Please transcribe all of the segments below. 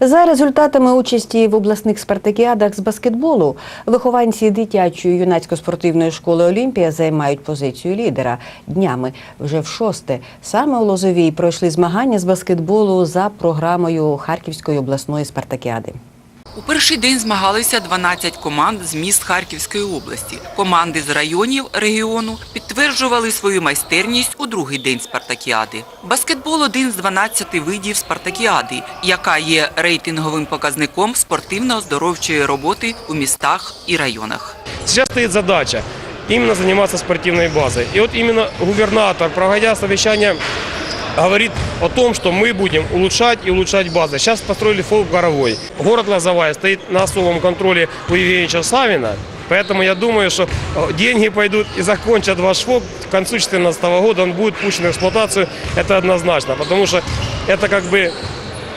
За результатами участі в обласних спартакіадах з баскетболу вихованці дитячої юнацько-спортивної школи Олімпія займають позицію лідера. Днями вже в шосте саме у Лозовій пройшли змагання з баскетболу за програмою Харківської обласної спартакіади. У перший день змагалися 12 команд з міст Харківської області. Команди з районів регіону підтверджували свою майстерність у другий день спартакіади. Баскетбол – один з 12 видів спартакіади, яка є рейтинговим показником спортивно-оздоровчої роботи у містах і районах. Сейчас стоит задача именно заниматься спортивной базой. И вот именно губернатор, проводя совещание, говорит о том, что мы будем улучшать и улучшать базы. Сейчас построили фолк Горовой. Город Лозовая стоит на особом контроле у Евгеньевича Савина. Поэтому я думаю, что э, деньги пойдут и закончат ваш ФОП. К концу 2014 года он будет пущен в эксплуатацию. Это однозначно, потому что это как бы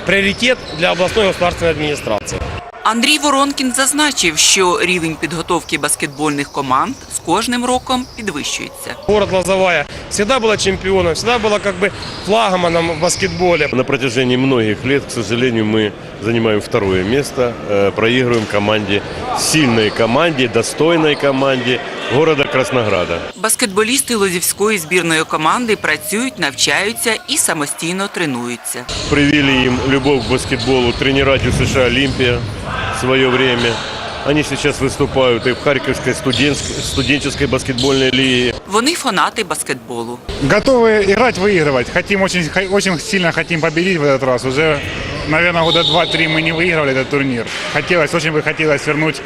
приоритет для областной государственной администрации. Андрій Воронкін зазначив, що рівень підготовки баскетбольних команд з кожним роком підвищується. Город Лозовая всегда была чемпионом, всегда была как бы флагманом в баскетболе. На протяжении многих лет, к сожалению, мы занимаем второе место, э, проигрываем команде, сильной команде, достойной команде города Краснограда. Баскетболісти Лозівської збірної команди працюють, навчаються і самостійно тренуються. Привили им любовь к баскетболу тренера США «Олимпия» В свое время. Они сейчас выступают и в Харьковской студенческой, студенческой баскетбольной лиге. Вони фанати баскетболу. Готовы играть, выигрывать. Хотим очень, очень сильно хотим победить в этот раз. Уже, наверное, года два-три мы не выигрывали этот турнир. Хотелось, очень бы хотелось вернуть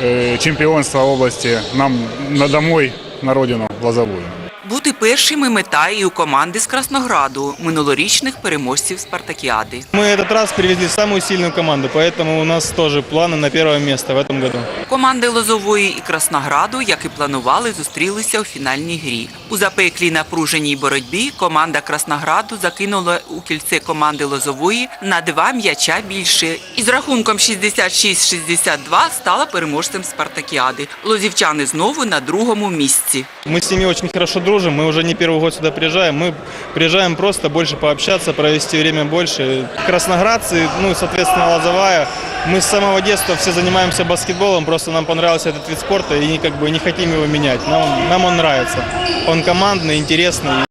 э, чемпионство области нам на домой, на родину, в Лозовую. Бути першими мета і у команди з Краснограду, минулорічних переможців Спартакіади. Мы этот раз привезли самую сильную команду, поэтому у нас тоже планы на первое место в этом году. Команди Лозової і Краснограду, як і планували, зустрілися у фінальній грі. У запеклій напруженій боротьбі команда Краснограду закинула у кільце команди Лозової на два м'яча більше. І з рахунком 66-62 стала переможцем Спартакіади. Лозівчани знову на другому місці. Мы с ними очень хорошо дружим, мы уже не первый год сюда приезжаем. Мы приезжаем просто больше пообщаться, провести время больше. Красноградцы, ну и, соответственно, Лозовая. Мы с самого детства все занимаемся баскетболом, просто нам понравился этот вид спорта и как бы не хотим его менять. Нам, нам он нравится. Он командный, интересный.